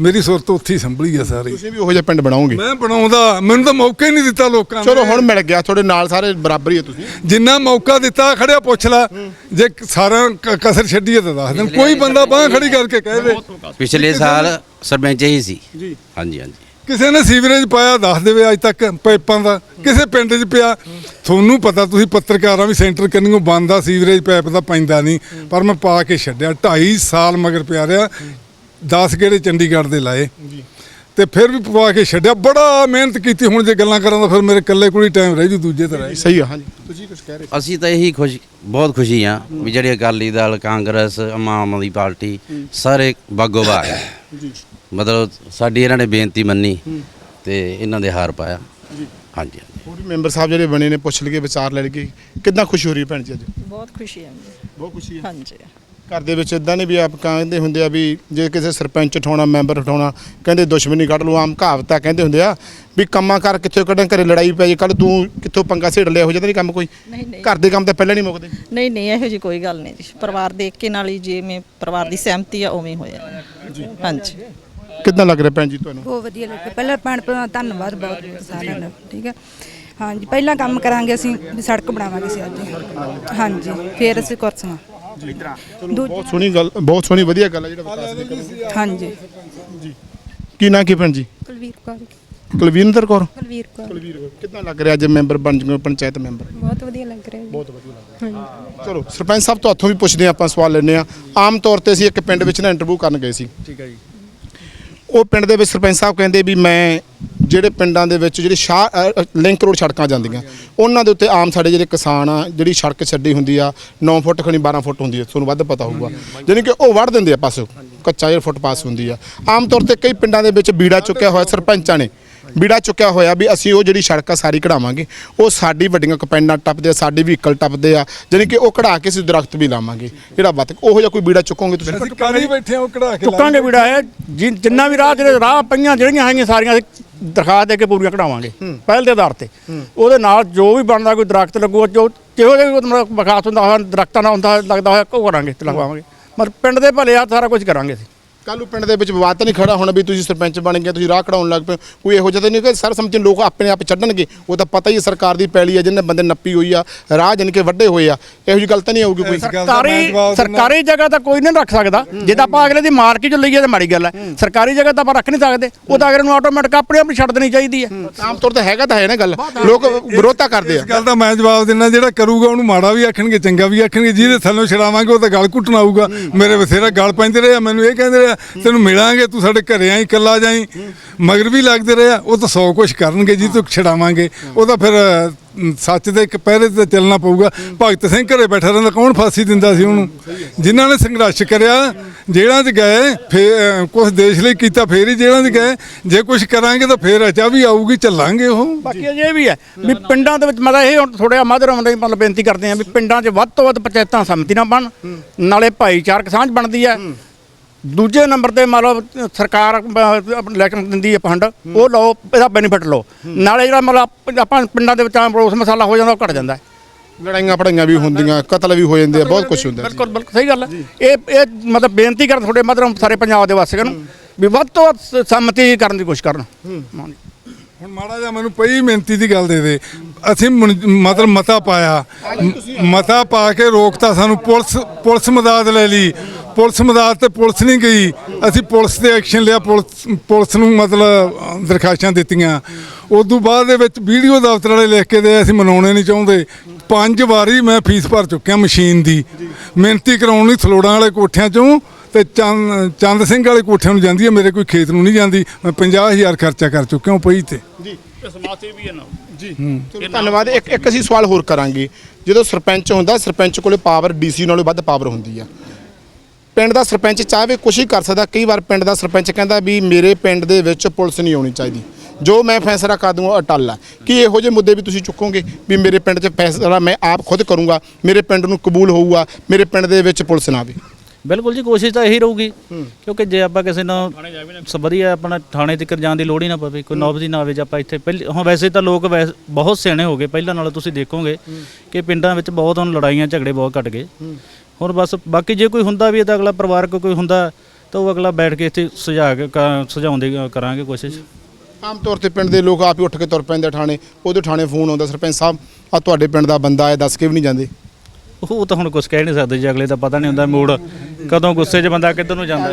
ਮੇਰੀ ਸੁਰਤ ਉੱਥੇ ਹੀ ਸੰਭਲੀ ਆ ਸਾਰੀ। ਤੁਸੀਂ ਵੀ ਉਹੋ ਜਿਹਾ ਪਿੰਡ ਬਣਾਓਗੇ? ਮੈਂ ਬਣਾਉਂਦਾ ਮੈਨੂੰ ਤਾਂ ਮੌਕਾ ਹੀ ਨਹੀਂ ਦਿੱਤਾ ਲੋਕਾਂ ਨੇ। ਚਲੋ ਹੁਣ ਮਿਲ ਗਿਆ ਤੁਹਾਡੇ ਨਾਲ ਸਾਰੇ ਬਰਾਬਰ ਹੀ ਹੋ ਤੁਸੀਂ। ਜਿੰਨਾ ਮੌਕਾ ਦਿੱਤਾ ਖੜਿਆ ਪੁੱਛ ਲੈ। ਜੇ ਸਾਰਾ ਕਸਰ ਛੱਡੀਏ ਤਾਂ ਦੱਸ ਦੇਣ। ਕੋਈ ਬੰਦਾ ਬਾਹ ਖੜੀ ਕਰਕੇ ਕਹਿ ਦੇ। ਪਿਛਲੇ ਸਾਲ ਸਰਪੰਚ ਹੀ ਸੀ। ਜੀ। ਹਾਂਜੀ ਹਾਂਜੀ। ਕਿਸੇ ਨੇ ਸੀਵਰੇਜ ਪਾਇਆ ਦੱਸ ਦੇਵੇ ਅੱਜ ਤੱਕ ਪਾਈਪਾਂ ਦਾ। ਕਿਸੇ ਪਿੰਡ 'ਚ ਪਿਆ। ਤੁਹਾਨੂੰ ਪਤਾ ਤੁਸੀਂ ਪੱਤਰਕਾਰਾਂ ਵੀ ਸੈਂਟਰ ਕੰਨੀਓ ਬੰਦ ਆ ਸੀਵਰੇਜ ਪਾਈਪ ਦਾ ਪੈਂਦਾ ਨਹੀਂ। ਪਰ ਮੈਂ ਪਾ ਕੇ ਛੱਡਿਆ। 2.5 ਸਾਲ ਮਗਰ ਪਿਆ ਰਿਹਾ। 10 ਗੇੜੇ ਚੰਡੀਗੜ੍ਹ ਦੇ ਲਾਏ। ਤੇ ਫਿਰ ਵੀ ਪਵਾ ਕੇ ਛੱਡਿਆ। ਬੜਾ ਮਿਹਨਤ ਕੀਤੀ। ਹੁਣ ਜੇ ਗੱਲਾਂ ਕਰਾਂ ਤਾਂ ਫਿਰ ਮੇਰੇ ਇਕੱਲੇ ਕੋਲ ਹੀ ਟਾਈਮ ਰਹਿ ਜੂ ਦੂਜੇ ਤੇ ਰਹਿ ਸਹੀ ਆ ਹਾਂਜੀ। ਤੁਸੀਂ ਕੁਝ ਕਹਿ ਰਹੇ ਅਸੀਂ ਤਾਂ ਇਹੀ ਖੁਸ਼ ਬਹੁਤ ਖੁਸ਼ੀ ਆ ਵੀ ਜਿਹੜੇ ਅਕਾਲੀ ਦਲ ਕਾਂਗਰਸ ਆਮ ਆਦਮੀ ਪਾਰਟੀ ਸਾਰੇ ਬਾਗੋ ਬਾਗ ਆ। ਮਤਲਬ ਸਾਡੀ ਇਹਨਾਂ ਨੇ ਬੇਨਤੀ ਮੰਨੀ ਤੇ ਇਹਨਾਂ ਦੇ ਹਾਰ ਪਾਇਆ। ਹਾਂਜੀ ਹਾਂਜੀ। ਹੋਰ ਵੀ ਮੈਂਬਰ ਸਾਹਿਬ ਜਿਹੜੇ ਬਣੇ ਨੇ ਪੁੱਛ ਲਈਏ ਵਿਚਾਰ ਲੈ ਲਈਏ ਕਿੰਨਾ ਖੁਸ਼ੀ ਹੋ ਰਹੀ ਹੈ ਭੈਣ ਜੀ ਅੱਜ? ਬਹੁਤ ਖੁਸ਼ੀ ਹੈ ਜੀ। ਬਹੁਤ ਖੁਸ਼ੀ ਹੈ। ਹਾਂਜੀ। ਘਰ ਦੇ ਵਿੱਚ ਇਦਾਂ ਨੇ ਵੀ ਆਪ ਕਹਿੰਦੇ ਹੁੰਦੇ ਆ ਵੀ ਜੇ ਕਿਸੇ ਸਰਪੰਚ ਉਠਾਉਣਾ ਮੈਂਬਰ ਉਠਾਉਣਾ ਕਹਿੰਦੇ ਦੁਸ਼ਮਣੀ ਕੱਢ ਲਓ ਆਮ ਕਹਾਵਤਾਂ ਕਹਿੰਦੇ ਹੁੰਦੇ ਆ ਵੀ ਕੰਮਾਂ ਕਰ ਕਿੱਥੇ ਕੱਢਾਂ ਘਰੇ ਲੜਾਈ ਪੈ ਜੇ ਕੱਲ ਤੂੰ ਕਿੱਥੋਂ ਪੰਗਾ ਛੇੜ ਲਿਆ ਹੋ ਜਾਂਦਾ ਨਹੀਂ ਕੰਮ ਕੋਈ? ਨਹੀਂ ਨਹੀਂ। ਘਰ ਦੇ ਕੰਮ ਤਾਂ ਪਹਿਲਾਂ ਨਹੀਂ ਮੁੱਕਦੇ। ਨਹੀਂ ਨਹੀਂ ਇਹੋ ਜੀ ਕੋਈ ਗੱਲ ਨਹੀਂ ਜੀ। ਪਰਿਵਾਰ ਦੇਖ ਕੇ ਨਾਲ ਹੀ ਜਿਵੇਂ ਪਰਿਵਾਰ ਦੀ ਸਹਿਮਤੀ ਆ ਉਵੇਂ ਹੋਇਆ ਹਾਂਜੀ। ਕਿੱਦਾਂ ਲੱਗ ਰਿਹਾ ਭੈਣ ਜੀ ਤੁਹਾਨੂੰ? ਬਹੁਤ ਵਧੀਆ ਲੱਗਿਆ ਪਹਿਲਾਂ ਭੈਣ ਭਰਾ ਧੰਨਵਾਦ ਬਹੁਤ ਬਹੁਤ ਸਾਰਿਆਂ ਦਾ ਠੀਕ ਹੈ ਹਾਂਜੀ ਪਹਿਲਾਂ ਕੰਮ ਕਰਾਂਗੇ ਅਸੀਂ ਵੀ ਸੜਕ ਬਣਾਵਾਂਗੇ ਅਸੀਂ ਅੱਜ। ਹਾਂਜੀ ਫਿਰ ਅਸੀਂ ਕੁਰਸੀਆਂ ਦੂ- ਬਹੁਤ ਸੋਹਣੀ ਗੱਲ ਬਹੁਤ ਸੋਹਣੀ ਵਧੀਆ ਗੱਲ ਹੈ ਜਿਹੜਾ ਵਿਕਾਸ ਦੀ ਕਰੋ। ਹਾਂਜੀ। ਕੀ ਨਾਂ ਕੀ ਭੈਣ ਜੀ? ਕੁਲਵੀਰ ਕੌਰ। ਕੁਲਵਿੰਦਰ ਕੌਰ? ਕੁਲਵੀਰ ਕੌਰ। ਕੁਲਵੀਰ ਕੌਰ। ਕਿੱਦਾਂ ਲੱਗ ਰਿਹਾ ਅੱਜ ਮੈਂਬਰ ਬਣ ਹੋ ਪੰਚਾਇਤ ਮੈਂਬਰ? ਬਹੁਤ ਵਧੀਆ ਲੱਗ ਰਿਹਾ ਬਹੁਤ ਵਧੀਆ ਲੱਗ ਰਿਹਾ। ਚਲੋ ਸਰਪੰਚ ਸਾਹਿਬ ਤੋਂ ਹੱਥੋਂ ਵੀ ਪੁੱਛਦੇ ਹਾਂ ਆਪਾਂ ਸਵਾਲ ਲੈਣੇ ਆ ਆਮ ਤੌਰ ਤੇ ਅਸੀਂ ਇੱਕ ਪਿੰਡ ਵਿੱਚ ਨਾ ਇੰਟਰਵਿਊ ਕਰਨ ਗਏ ਸੀ। ਠੀਕ ਹੈ ਜੀ। ਉਹ ਪਿੰਡ ਦੇ ਵਿੱਚ ਸਰਪੰਚ ਸਾਹਿਬ ਕਹਿੰਦੇ ਵੀ ਮੈਂ ਜਿਹੜੇ ਪਿੰਡਾਂ ਦੇ ਵਿੱਚ ਜਿਹੜੇ ਸ਼ਾ- ਲਿੰਕ ਰੋਡ ਸੜਕਾਂ ਜਾਂਦੀਆਂ, ਉਹਨਾਂ ਦੇ ਉੱਤੇ ਆਮ ਸਾਡੇ ਜਿਹੜੇ ਕਿਸਾਨ ਆ, ਜਿਹੜੀ ਸੜਕ ਛੱਡੀ ਹੁੰਦੀ ਆ 9 ਫੁੱਟ ਖਣੀ 12 ਫੁੱਟ ਹੁੰਦੀ ਆ, ਤੁਹਾਨੂੰ ਵੱਧ ਪਤਾ ਹੋਊਗਾ। ਜਾਣੀ ਕਿ ਉਹ ਵੜ ਦਿੰਦੇ ਆ ਪਾਸੋਂ, ਕੱਚਾ ਜਿਹੜਾ ਫੁੱਟ ਪਾਸ ਹੁੰਦੀ ਆ। ਆਮ ਤੌਰ ਤੇ ਕਈ ਪਿੰਡਾਂ ਦੇ ਵਿੱਚ ਬੀੜਾ ਚੁੱਕਿਆ ਹੋਇਆ ਸਰਪੰਚਾਂ ਨੇ ਬੀੜਾ ਚੁੱਕਿਆ ਹੋਇਆ ਵੀ ਅਸੀਂ ਉਹ ਜਿਹੜੀ ਸੜਕ ਆ ਸਾਰੀ ਕਢਾਵਾਂਗੇ ਉਹ ਸਾਡੀ ਵੱਡੀਆਂ ਕਪੈਂਡਾਂ ਟੱਪਦੇ ਆ ਸਾਡੀ ਵਹੀਕਲ ਟੱਪਦੇ ਆ ਜਾਣੀ ਕਿ ਉਹ ਕਢਾ ਕੇ ਅਸੀਂ ਦਰਖਤ ਵੀ ਲਾਵਾਂਗੇ। ਜਿਹੜਾ ਵੱਤ ਉਹੋ ਜਿਹਾ ਕੋਈ ਬੀੜਾ ਚੁੱਕੋਗੇ ਤੁਸੀਂ? ਅਸੀਂ ਕਾਲੀ ਬੈਠੇ ਆ ਉਹ ਕਢਾ ਕੇ ਚੁੱਕਾਂਗੇ ਵੀੜਾ ਹੈ ਜਿ- ਜਿੰਨਾ ਵੀ ਰਾਹ ਜਿਹੜੇ ਰਾਹ ਪਈਆਂ ਜਿਹੜੀਆਂ ਹੈਗੀਆਂ ਸਾਰੀਆਂ ਅਸੀਂ ਦਰਖਾਸਤ ਦੇ ਕੇ ਪੂਰੀਆਂ ਕਢਾਵਾਂਗੇ ਪਹਿਲ ਦੇ ਆਧਾਰ ਤੇ। ਉਹਦੇ ਨਾਲ ਜੋ ਵੀ ਬਣਦਾ ਕੋਈ ਦਰਖਤ ਲੱਗੂ ਜੋ ਜਿਹੋ ਜਿਹਾ ਵੀ ਮਤਲਬ ਵਿਕਾਸ ਹੁੰਦਾ ਹੋਇਆ ਦਰਖਤਾਂ ਨਾਲ ਹੁੰਦਾ ਲੱਗਦਾ ਹੋਇਆ ਉਹ ਕਰਾਂਗੇ ਤੇ ਲਗਵਾਵਾਂਗੇ। ਮਤਲਬ ਪਿੰਡ ਦੇ ਭਲੇ ਆ ਸਾਰਾ ਕੁਝ ਕਰਾਂਗੇ ਅਸੀਂ। ਕੱਲ ਨੂੰ ਪਿੰਡ ਦੇ ਵਿੱਚ ਵਿਵਾਦ ਤਾਂ ਨਹੀਂ ਖੜਾ ਹੋਣਾ ਵੀ ਤੁਸੀਂ ਸਰਪੰਚ ਬਣ ਗਏ ਤੁਸੀਂ ਰਾਹ ਕਢਾਉਣ ਲੱਗ ਪਏ ਕੋਈ ਇਹੋ ਜਿਹਾ ਤਾਂ ਨਹੀਂ ਕਿ ਸਰਸਮਤੀ ਲੋਕ ਆਪਣੇ ਆਪ ਛੱਡਣਗੇ। ਉਹ ਤਾਂ ਪਤਾ ਹੀ ਹੈ ਸਰਕਾਰ ਦੀ ਪੈਲੀ ਹੈ ਜਿਹਨੇ ਬੰਦੇ ਨੱਪੀ ਹੋਈ ਆ ਰਾਹ ਜਨ ਕੇ ਵੱਡੇ ਹੋਏ ਆ। ਇਹੋ ਜਿਹੀ ਗੱਲ ਤਾਂ ਨਹੀਂ ਆਊਗੀ ਕੋਈ। ਸਰਕਾਰੀ। ਸਰਕਾਰੀ ਜਗ੍ਹਾ ਤਾਂ ਕੋਈ ਨਹੀਂ ਰੱਖ ਸਕਦਾ। ਜੇ ਤਾਂ ਆਪਾਂ ਅਗਲੇ ਦੀ ਮਾਰਕੀ ਚ ਲਈਏ ਤਾਂ ਮਾੜੀ ਗੱਲ ਹੈ। ਸਰਕਾਰੀ ਜਗ੍ਹਾ ਤਾਂ ਆਪਾਂ ਰੱਖ ਨਹੀਂ ਸਕਦੇ। ਉਹ ਤਾਂ ਅਗਲੇ ਨੂੰ ਆਟੋਮੈਟਿਕ ਆਪਣੇ ਆਪ ਹੀ ਛੱਡ ਦੇਣੀ ਚਾਹੀਦੀ ਹੈ। ਆਮ ਤੌਰ ਤੇ ਹੈਗਾ ਤਾਂ ਹੈ ਨਾ ਗੱਲ। ਲੋਕ ਵਿਰੋਧਤਾ ਕਰਦੇ ਆ। ਇਸ ਗੱਲ ਦਾ ਮੈਂ ਜਵਾਬ ਦਿੰਦਾ ਜਿਹੜਾ ਕਰੂਗਾ ਉਹਨੂੰ ਮਾੜਾ ਵੀ ਆਖਣਗੇ ਚੰਗਾ ਵੀ ਆਖਣਗੇ। ਜਿਹਦੇ ਥੱਲੋਂ ਛਡਾਵਾਂਗੇ ਉਹ ਤਾਂ ਗਲ ਘੁੱਟਣਾ ਆਊਗਾ। ਮੇਰੇ ਬਥੇਰਾ ਗਲ ਪੈਂਦੇ ਰਹੇ ਆ, ਮੈਨੂੰ ਇਹ ਕਹਿੰਦੇ ਰਹੇ ਆ, ਤੈਨੂੰ ਮਿਲਾਂਗੇ ਤੂੰ ਸਾਡੇ ਘਰੇ ਆਈ ਇਕੱਲਾ ਜਾਈ। ਮਗਰ ਵੀ ਲੱਗਦੇ ਰਹੇ ਆ, ਉਹ ਤਾਂ ਸੌ ਕੁਛ ਕਰਨਗੇ ਜੀ ਤੂੰ ਛਡਾਵਾਂਗੇ। ਉਹ ਤਾਂ ਫਿਰ ਸੱਚ ਦੇ ਇੱਕ ਪਹਿਰੇ ਤੇ ਚੱਲਣਾ ਪਊਗਾ। ਭਗਤ ਸਿੰਘ ਘਰੇ ਬੈਠਾ ਰਹਿੰਦਾ ਕੌਣ ਫਾਂਸੀ ਦਿੰਦਾ ਸੀ ਉਹਨੂੰ? ਜਿਨ੍ਹਾਂ ਨੇ ਸੰਘਰਸ਼ ਕਰਿਆ ਜੇਲ੍ਹਾਂ 'ਚ ਗਏ ਫੇਰ ਕੁਝ ਦੇਸ਼ ਲਈ ਕੀਤਾ ਫੇਰ ਹੀ ਜੇਲ੍ਹਾਂ 'ਚ ਗਏ। ਜੇ ਕੁਝ ਕਰਾਂਗੇ ਤਾਂ ਫੇਰ ਅਚਾ ਵੀ ਆਊਗੀ ਚੱਲਾਂਗੇ ਉਹ। ਬਾਕੀ ਅਜੇ ਵੀ ਹੈ ਵੀ ਪਿੰਡਾਂ ਦੇ ਵਿੱਚ ਮਤਲਬ ਇਹ ਹੁਣ ਥੋੜਾ ਮਾਧਰ ਹੁੰਦੇ ਮਤਲਬ ਬੇਨਤੀ ਕਰਦੇ ਆ ਵੀ ਪਿੰਡਾਂ 'ਚ ਵੱਧ ਤੋਂ ਵੱਧ ਪੰਚਾਇਤਾਂ ਸੰਮਤੀ ਨਾਲ ਬਣ ਨਾਲੇ ਭਾਈਚਾਰਕ ਸਾਂਝ ਬਣਦੀ ਹੈ। ਦੂਜੇ ਨੰਬਰ ਤੇ ਮੰਨ ਲਓ ਸਰਕਾਰ ਇਲੈਕਸ਼ਨ ਦਿੰਦੀ ਹੈ ਫੰਡ ਉਹ ਲਓ ਇਹਦਾ ਬੈਨੀਫਿਟ ਲਓ। ਨਾਲੇ ਜਿਹੜਾ ਮਤਲਬ ਆਪਾਂ ਪਿੰਡਾਂ ਦੇ ਵਿੱਚ ਆਮ ਮਸਾਲਾ ਹੋ ਜਾਂਦਾ ਉਹ ਘਟ ਜਾਂਦਾ ਹੈ। ਲੜਾਈਆਂ ਪੜਾਈਆਂ ਵੀ ਹੁੰਦੀਆਂ ਕਤਲ ਵੀ ਹੋ ਜਾਂਦੇ ਆ ਬਹੁਤ ਕੁਝ ਹੁੰਦਾ। ਬਿਲਕੁਲ ਬਿਲਕੁਲ ਸਹੀ ਗੱਲ ਹੈ। ਇਹ ਇਹ ਮਤਲਬ ਬੇਨਤੀ ਕਰਨ ਤੁਹਾਡੇ ਮਤਲਬ ਸਾਰੇ ਪੰਜਾਬ ਦੇ ਵਾਸੀਆਂ ਨੂੰ ਵੀ ਵੱਧ ਤੋਂ ਵੱਧ ਸ- ਸੰਮਤੀ ਕਰਨ ਦੀ ਕੋਸ਼ਿਸ਼ ਕਰਨ। ਹਾਂਜੀ। ਹੁਣ ਮਾੜਾ ਜਿਹਾ ਮੈਨੂੰ ਪਈ ਮਿਹਨਤੀ ਦੀ ਗੱਲ ਦੇ ਦੇ। ਅਸੀਂ ਮਤਲਬ ਮਤਾ ਪਾਇਆ। ਮਤਾ ਪਾ ਕੇ ਰੋਕਤਾ ਸਾਨੂੰ ਪੁਲਿਸ ਪੁਲਿਸ ਮਦਦ ਲੈ ਲਈ। ਪੁਲਿਸ ਮਦਦ ਤੇ ਪੁਲਿਸ ਨਹੀਂ ਗਈ। ਅਸੀਂ ਪੁਲਿਸ ਤੇ ਐਕਸ਼ਨ ਲਿਆ ਪੁਲਿਸ ਪੁਲਿਸ ਨੂੰ ਮਤਲਬ ਅ, ਦਰਖਾਸਤਾਂ ਦਿੱਤੀਆਂ। ਉਸ ਤੋਂ ਬਾਅਦ ਦੇ ਵਿੱਚ ਵੀਡੀਓ ਦਫ਼ਤਰ ਵਾਲੇ ਲਿਖ ਕੇ ਦੇ ਅਸੀਂ ਮਨਾਉਣੇ ਨਹੀਂ ਚਾਹੁੰਦੇ। ਪੰਜ ਵਾਰੀ ਮੈਂ ਫੀਸ ਭਰ ਚੁੱਕਿਆ ਮਸ਼ੀਨ ਦੀ। ਮਿਹਨਤੀ ਕਰਾਉਣ ਲਈ ਥਲੋੜਾਂ ਵਾਲੇ ਕੋਠਿਆਂ ਚੋਂ ਤੇ ਚੰਦ ਚੰਦ ਸਿੰਘ ਵਾਲੇ ਕੋਠਿਆਂ ਨੂੰ ਜਾਂਦੀ ਹੈ ਮੇਰੇ ਕੋਈ ਖੇਤ ਨੂੰ ਨਹੀਂ ਜਾਂਦੀ। ਮੈਂ 50000 ਖਰਚਾ ਕਰ ਚੁੱਕਿਆ ਹਾਂ ਪਈ ਤੇ। ਇਹ ਸਮਾਜ ਸੇਵੀ ਹੈ ਨਾ ਜੀ। ਧੰਨਵਾਦ। ਇੱਕ ਇੱਕ ਅਸੀਂ ਸਵਾਲ ਹੋਰ ਕਰਾਂਗੇ। ਜਦੋਂ ਸਰਪੰਚ ਹੁੰਦਾ ਸਰਪੰਚ ਕੋਲੇ ਪਾਵਰ ਡੀਸੀ ਨਾਲੋਂ ਵੱਧ ਪਾਵਰ ਹੁੰਦੀ ਆ। ਪਿੰਡ ਦਾ ਸਰਪੰਚ ਚਾਹੇ ਕੁਛ ਹੀ ਕਰ ਸਕਦਾ ਕਈ ਵਾਰ ਪਿੰਡ ਦਾ ਸਰਪੰਚ ਕਹਿੰਦਾ ਵੀ ਮੇਰੇ ਪਿੰਡ ਦੇ ਵਿੱਚ ਪੁਲਿਸ ਨਹੀਂ ਆਉਣੀ ਚਾਹੀਦੀ। ਜੋ ਮੈਂ ਫੈਸਲਾ ਕਰ ਦੂੰਗਾ ਅਟਲ ਆ। ਕੀ ਇਹੋ ਜਿਹੇ ਮੁੱਦੇ ਵੀ ਤੁਸੀਂ ਚੁੱਕੋਗੇ ਵੀ ਮੇਰੇ ਪਿੰਡ 'ਚ ਫੈਸਲਾ ਮੈਂ ਆਪ ਖੁਦ ਕਰੂੰਗਾ ਮੇਰੇ ਪਿੰਡ ਨੂੰ ਕਬੂਲ ਹੋਊਗਾ ਮੇਰੇ ਪਿੰਡ ਦੇ ਵਿੱਚ ਪੁਲਿਸ ਨਾ ਆਵੇ? ਬਿਲਕੁਲ ਜੀ ਕੋਸ਼ਿਸ਼ ਤਾਂ ਇਹੀ ਰਹੂਗੀ। ਕਿਉਂਕਿ ਜੇ ਆਪਾਂ ਕਿਸੇ ਨਾਲ ਵਧੀਆ ਆਪਣਾ ਥਾਣੇ ਤੱਕ ਜਾਣ ਦੀ ਲੋੜ ਹੀ ਨਾ ਪਵੇ ਕੋਈ ਨੌਬਤ ਹੀ ਨਾ ਆਵੇ ਜੇ ਆਪਾਂ ਇੱਥੇ ਪਹਿਲੇ ਹੁਣ ਵੈਸੇ ਤਾਂ ਲੋਕ ਵੈਸ- ਬਹੁਤ ਸਿਆਣੇ ਹੋ ਗਏ ਪਹਿਲਾਂ ਨਾਲੋਂ ਤੁਸੀਂ ਦੇਖੋਗੇ ਕਿ ਪਿੰਡਾਂ ਵਿੱਚ ਬਹੁਤ ਹੁਣ ਲੜਾਈਆਂ ਝਗੜੇ ਬਹੁਤ ਘਟ ਗਏ। ਹੁਣ ਬਸ ਬਾਕੀ ਜੇ ਕੋਈ ਹੁੰਦਾ ਵੀ ਤਾਂ ਅਗਲਾ ਪਰਿਵਾਰਕ ਕੋਈ ਹੁੰਦਾ ਤਾਂ ਉਹ ਅਗਲਾ ਬੈਠ ਕੇ ਇੱਥੇ ਸੁਝਾ ਕੇ ਸੁਝਾਉਂਦੇ ਕਰਾਂਗੇ ਕੋਸ਼ਿਸ਼। ਆਮ ਤੌਰ ਤੇ ਪਿੰਡ ਦੇ ਲੋਕ ਆਪ ਹੀ ਉੱਠ ਕੇ ਤੁਰ ਪੈਂਦੇ ਥਾਣੇ ਉਹਦੇ ਥਾਣੇ ਫੋਨ ਆਉਂਦਾ ਸਰਪੰਚ ਸਾਹਿਬ ਆ ਤੁਹਾਡੇ ਪਿੰਡ ਦਾ ਬੰਦਾ ਹੈ ਦੱਸ ਕੇ ਵੀ ਨਹੀਂ ਜਾਂਦੇ? ਉਹ ਤਾਂ ਹੁਣ ਕੁਝ ਕਹਿ ਨਹੀਂ ਸਕਦੇ ਜੀ ਅਗਲੇ ਦਾ ਪਤਾ ਨਹੀਂ ਹੁੰਦਾ ਮੂਡ ਕਦੋਂ ਗੁੱਸੇ 'ਚ ਬੰਦਾ ਕਿੱਧਰ ਨੂੰ ਜਾਂਦਾ।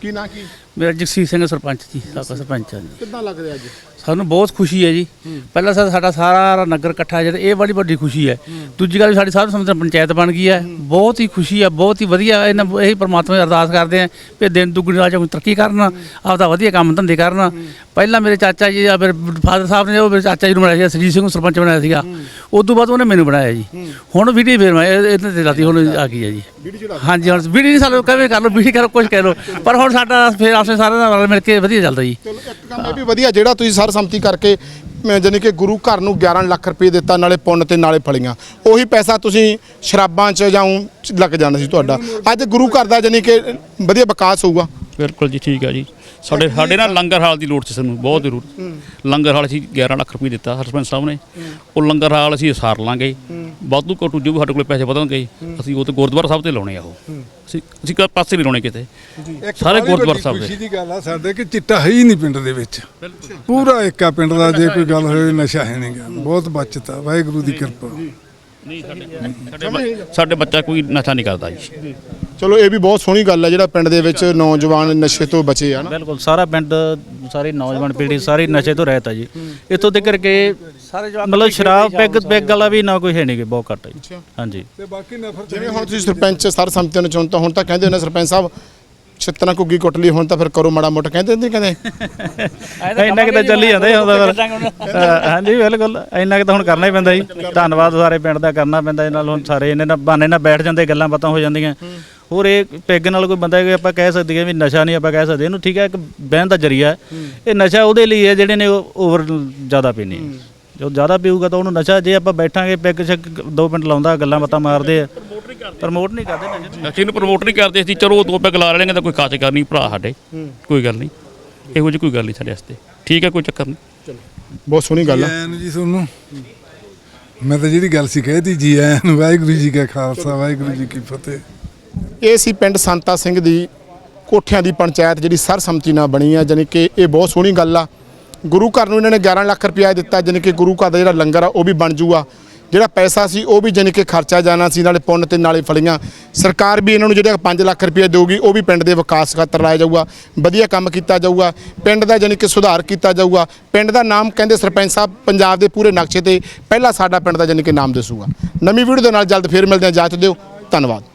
ਕੀ ਨਾ ਕੀ? ਮੇਰਾ ਜਗਸੀਰ ਸਿੰਘ ਸਰਪੰਚ ਜੀ ਸਾਬਕਾ ਸਰਪੰਚ ਜੀ। ਕਿੱਦਾਂ ਲੱਗ ਰਿਹਾ ਜੀ ਸਾਨੂੰ ਬਹੁਤ ਖੁਸ਼ੀ ਹੈ ਜੀ। ਪਹਿਲਾਂ ਸਾ- ਸਾਡਾ ਸਾਰਾ ਨਗਰ ਇਕੱਠਾ ਜਿਹੜਾ ਇਹ ਬੜੀ ਵੱਡੀ ਖੁਸ਼ੀ ਹੈ। ਦੂਜੀ ਗੱਲ ਸਾਡੀ ਸਾਧ ਸੰਗਤ ਪੰਚਾਇਤ ਬਣ ਗਈ ਹੈ। ਬਹੁਤ ਹੀ ਖੁਸ਼ੀ ਹੈ ਬਹੁਤ ਹੀ ਵਧੀਆ ਇਹਨਾਂ ਇਹੀ ਪਰਮਾਤਮਾ ਦੀ ਅਰਦਾਸ ਕਰਦੇ ਆ ਕਿ ਦਿਨ ਦੁਗਣੀ ਰਾਤ ਚੌਗੁਣੀ ਤਰੱਕੀ ਕਰਨ ਆਪਦਾ ਵਧੀਆ ਕੰਮ ਧੰਦੇ ਕਰਨ। ਪਹਿਲਾਂ ਮੇਰੇ ਚਾਚਾ ਜੀ ਆ ਮੇਰੇ ਫਾਦਰ ਸਾਹਿਬ ਨੇ ਉਹ ਮੇਰੇ ਚਾਚਾ ਜੀ ਨੂੰ ਬਣਾਇਆ ਸੀ ਸਰਜੀਤ ਸਿੰਘ ਨੂੰ ਸਰਪੰਚ ਬਣਾਇਆ ਸੀਗਾ। ਉਸ ਤੋਂ ਬਾਅਦ ਉਹਨੇ ਮੈਨੂੰ ਬਣਾਇਆ ਜੀ। ਹੁਣ ਵੀਡੀਓ ਫੇਰ ਮੈਂ ਇਹ- ਇਹਦੇ ਤੇ ਰਾਤੀ ਹੁਣ ਆ ਗਈ ਹੈ ਜੀ। ਹਾਂਜੀ ਹੁਣ ਵੀਡੀਓ ਨਹੀਂ ਸਾਨੂੰ ਕਹਵੇ ਕਰ ਲਓ ਵੀਡੀਓ ਕਰੋ ਕੁਝ ਕਹਿ ਲਓ। ਪਰ ਹੁਣ ਸਾਡਾ ਫੇਰ ਆਪਸੇ ਸਾਰਿਆਂ ਨਾਲ ਮਿਲ ਕੇ ਵਧੀਆ ਚੱਲਦਾ ਜੀ। ਚਲੋ ਇੱਕ ਕੰਮ ਇਹ ਵੀ ਵਧੀਆ ਜਿਹੜਾ ਤੁਸੀਂ ਸਰਸੰਮਤੀ ਕਰਕੇ ਅਮ, ਜਾਣੀ ਕਿ ਗੁਰੂ ਘਰ ਨੂੰ 11 ਲੱਖ ਰੁਪਏ ਦਿੱਤਾ ਨਾਲੇ ਪੁੰਨ ਤੇ ਨਾਲੇ ਫਲੀਆਂ। ਉਹੀ ਪੈਸਾ ਤੁਸੀਂ ਸ਼ਰਾਬਾਂ 'ਚ ਜਾਂ ਲੱਗ ਜਾਣਾ ਸੀ ਤੁਹਾਡਾ। ਅੱਜ ਗੁਰੂ ਘਰ ਦਾ ਜਾਣੀ ਕਿ ਵਧੀਆ ਵਿਕਾਸ ਹੋਊਗਾ। ਬਿਲਕੁਲ ਜੀ ਠੀਕ ਆ ਜੀ। ਸਾਡੇ ਸਾਡੇ ਨਾਲ ਲੰਗਰ ਹਾਲ ਦੀ ਲੋੜ ਸੀ ਸਾਨੂੰ ਬਹੁਤ ਜ਼ਰੂਰ। ਲੰਗਰ ਹਾਲ ਅਸੀਂ 11 ਲੱਖ ਰੁਪਏ ਦਿੱਤਾ ਸਰਪੰਚ ਸਾਹਿਬ ਨੇ। ਉਹ ਲੰਗਰ ਹਾਲ ਅਸੀਂ ਸਾਰ ਲਾਂਗੇ। ਵਾਧੂ ਘਟੂ ਜੋ ਵੀ ਸਾਡੇ ਕੋਲ ਪੈਸੇ ਵਧਣਗੇ ਅਸੀਂ ਉਹ ਤੇ ਗੁਰਦੁਆਰਾ ਸਾਹਿਬ ਤੇ ਲਾਉਣੇ ਆ ਉਹ। ਅਸੀਂ ਅਸੀਂ ਕਿਸੇ ਪਾਸੇ ਨਹੀਂ ਲਾਉਣੇ ਕਿਤੇ। ਇੱਕ ਸਾਰੇ ਗੁਰਦੁਆਰਾ ਸਾਹਿਬ ਦੇ। ਖੁਸ਼ੀ ਦੀ ਗੱਲ ਆ ਸਾਡੇ ਕਿ ਚਿੱਟਾ ਹੈ ਹੀ ਨਹੀਂ ਪਿੰਡ ਦੇ ਵਿੱਚ। ਪੂਰਾ ਏਕਾ ਪਿੰਡ ਦਾ ਜੇ ਕੋਈ ਗੱਲ ਹੋਵੇ ਨਸ਼ਾ ਹੈ ਨਹੀਂਗਾ ਬਹੁਤ ਬਚਤਾ ਵਾਹਿਗੁਰੂ ਦੀ ਕਿਰਪਾ। ਨਹੀਂ ਸਾਡੇ ਸਾਡੇ ਬੱਚਾ ਕੋਈ ਨਸ਼ਾ ਨਹੀਂ ਕਰਦਾ ਜੀ। ਚਲੋ ਇਹ ਵੀ ਬਹੁਤ ਸੋਹਣੀ ਗੱਲ ਹੈ ਜਿਹੜਾ ਪਿੰਡ ਦੇ ਵਿੱਚ ਨੌਜਵਾਨ ਨਸ਼ੇ ਤੋਂ ਬਚੇ ਆ ਨਾ। ਬਿਲਕੁਲ ਸਾਰਾ ਪਿੰਡ ਸਾਰੀ ਨੌਜਵਾਨ ਪੀੜ੍ਹੀ ਸਾਰੀ ਨਸ਼ੇ ਤੋਂ ਰਹਿਤ ਆ ਜੀ। ਇੱਥੋਂ ਤੱਕ ਕਿ ਮਤਲਬ ਸ਼ਰਾਬ ਪੈਗ ਪੈਗ ਵਾਲਾ ਵੀ ਨਾ ਕੋਈ ਹੈ ਨਹੀਂ ਗੇ ਬਹੁਤ ਘੱਟ ਹੈ ਜੀ। ਹਾਂਜੀ। ਤੇ ਬਾਕੀ ਨਫ਼ਰਤ ਜਿਵੇਂ ਹੁਣ ਤੁਸੀਂ ਸਰਪੰਚ ਸਰ ਸੰਮਤੀ ਨੂੰ ਚੁਣ ਤਾਂ ਹੁਣ ਤਾਂ ਕਹਿੰਦੇ ਹੋ ਨਾ ਸਰਪੰਚ ਸਾਹਿਬ ਛਿੱਤਣਾ ਕੁੱਗੀ ਕੁੱਟ ਲਈ ਹੁਣ ਤਾਂ ਫਿਰ ਕਰੋ ਮਾੜਾ ਮੋਟਾ ਕਹਿੰਦੇ ਨਹੀਂ ਕਹਿੰਦੇ? *laughs* ਇੰਨਾ ਕਿ ਤਾਂ ਚੱਲੀ ਜਾਂਦਾ ਹੀ ਹੁੰਦਾ ਫਿਰ। ਹਾਂਜੀ ਬਿਲਕੁਲ ਇੰਨਾ ਕਿ ਤਾਂ ਹੁਣ ਕਰਨਾ ਹੀ ਪੈਂਦਾ ਜੀ। ਧੰਨਵਾਦ ਸਾਰੇ ਪਿੰਡ ਦਾ ਕਰਨਾ ਪੈਂਦਾ ਇਹ ਨਾਲ ਹੁਣ ਸਾਰੇ ਇਹਨੇ ਨਾਲ ਬਹਾਨੇ ਨਾਲ ਬੈਠ ਜਾਂਦੇ ਗੱਲਾਂ ਬਾਤਾਂ ਹੋ ਜਾਂਦੀਆਂ। ਹੋਰ ਇਹ ਪੈਗ ਨਾਲ ਕੋਈ ਬੰਦਾ ਕਿ ਆਪਾਂ ਕਹਿ ਸਕਦੇ ਹਾਂ ਵੀ ਨਸ਼ਾ ਨਹੀਂ ਆਪਾਂ ਕਹਿ ਸਕਦੇ ਇਹਨੂੰ ਠੀਕ ਹੈ ਇੱਕ ਬਹਿਣ ਦਾ ਜਰੀਆ ਹੈ। ਇਹ ਨਸ਼ਾ ਉਹਦੇ ਲਈ ਹੈ ਜਿਹੜੇ ਨੇ ਓਵਰ ਜ਼ਿਆਦਾ ਪੀਨੇ ਆ ਜੋ ਜ਼ਿਆਦਾ ਪੀਊਗਾ ਤਾਂ ਉਹਨੂੰ ਨਸ਼ਾ ਜੇ ਆਪਾਂ ਬੈਠਾਂਗੇ ਪੈਗ ਛੱਕ ਦੋ ਮਿੰਟ ਲਾਉਂਦਾ ਗੱਲਾਂ ਬਾਤਾਂ ਮਾਰਦੇ ਆ। ਪ੍ਰਮੋਟ ਨਹੀਂ ਕਰਦੇ। ਨਸ਼ੇ ਨੂੰ। ਨਸ਼ੇ ਨੂੰ ਪ੍ਰਮੋਟ ਨਹੀਂ ਕਰਦੇ ਅਸੀਂ ਚਲੋ ਦੋ ਪੈਗ ਲਾ ਲੈਣਗੇ ਤਾਂ ਕੋਈ ਕਾਚ ਕਰਨੀ ਭਰਾ ਸਾਡੇ। ਕੋਈ ਗੱਲ ਨਹੀਂ। ਇਹੋ ਜਿਹੀ ਕੋਈ ਗੱਲ ਨਹੀਂ ਸਾਡੇ ਵਾਸਤੇ। ਠੀਕ ਹੈ ਕੋਈ ਚੱਕਰ ਨਹੀਂ। ਬਹੁਤ ਸੋਹਣੀ ਗੱਲ ਆ। ਆਇਆਂ ਨੂੰ ਜੀ ਤੁਹਾਨੂੰ। ਮੈਂ ਤਾਂ ਜਿਹੜੀ ਗੱਲ ਸੀ ਕਹਿਤੀ ਜੀ ਆਇਆਂ ਨੂੰ ਵਾਹਿਗੁਰੂ ਜੀ ਕਾ ਖਾਲਸਾ ਵਾਹਿਗੁਰੂ ਜੀ ਕੀ ਫਤਿਹ। ਇਹ ਸੀ ਪਿੰਡ ਸੰਤਾ ਸਿੰਘ ਦੀ ਕੋਠਿਆਂ ਦੀ ਪੰਚਾਇਤ ਜਿਹੜੀ ਸਰਸੰਮਤੀ ਨਾਲ ਬਣੀ ਆ, ਜਾਣੀ ਕਿ ਇਹ ਬਹੁਤ ਸੋਹਣੀ ਗੱਲ ਆ। ਗੁਰੂ ਘਰ ਨੂੰ ਇਹਨਾਂ ਨੇ 11 ਲੱਖ ਰੁਪਇਆ ਦਿੱਤਾ, ਜਾਣੀ ਕਿ ਗੁਰੂ ਘਰ ਦਾ ਜਿਹੜਾ ਲੰਗਰ ਆ, ਉਹ ਵੀ ਬਣ ਜੂਗਾ ਜਿਹੜਾ ਪੈਸਾ ਸੀ, ਉਹ ਵੀ ਜਾਣੀ ਕਿ ਖਰਚਾ ਜਾਣਾ ਸੀ, ਨਾਲੇ ਪੁੰਨ ਤੇ ਨਾਲੇ ਫਲੀਆਂ। ਸਰਕਾਰ ਵੀ ਇਹਨਾਂ ਨੂੰ ਜਿਹੜਾ 5 ਲੱਖ ਰੁਪਇਆ ਦੇਊਗੀ, ਉਹ ਵੀ ਪਿੰਡ ਦੇ ਵਿਕਾਸ ਖਾਤਰ ਲਾਇਆ ਜਾਊਗਾ। ਵਧੀਆ ਕੰਮ ਕੀਤਾ ਜਾਊਗਾ। ਪਿੰਡ ਦਾ ਜਾਣੀ ਕਿ ਸੁਧਾਰ ਕੀਤਾ ਜਾਊਗਾ। ਪਿੰਡ ਦਾ ਨਾਮ ਕਹਿੰਦੇ ਸਰਪੰਚ ਸਾਹਿਬ, ਪੰਜਾਬ ਦੇ ਪੂਰੇ ਨਕਸ਼ੇ ਤੇ ਪਹਿਲਾ ਸਾਡਾ ਪਿੰਡ ਦਾ ਜਾਣੀ ਕਿ ਨਾਮ ਦੱਸੂਗਾ। ਨਵੀਂ ਵੀਡੀਓ ਦੇ ਨਾਲ ਜਲਦ ਫੇਰ ਮਿਲਦੇ ਹਾਂ ਇਜਾਜ਼ਤ ਦਿਓ। ਧੰਨਵਾਦ।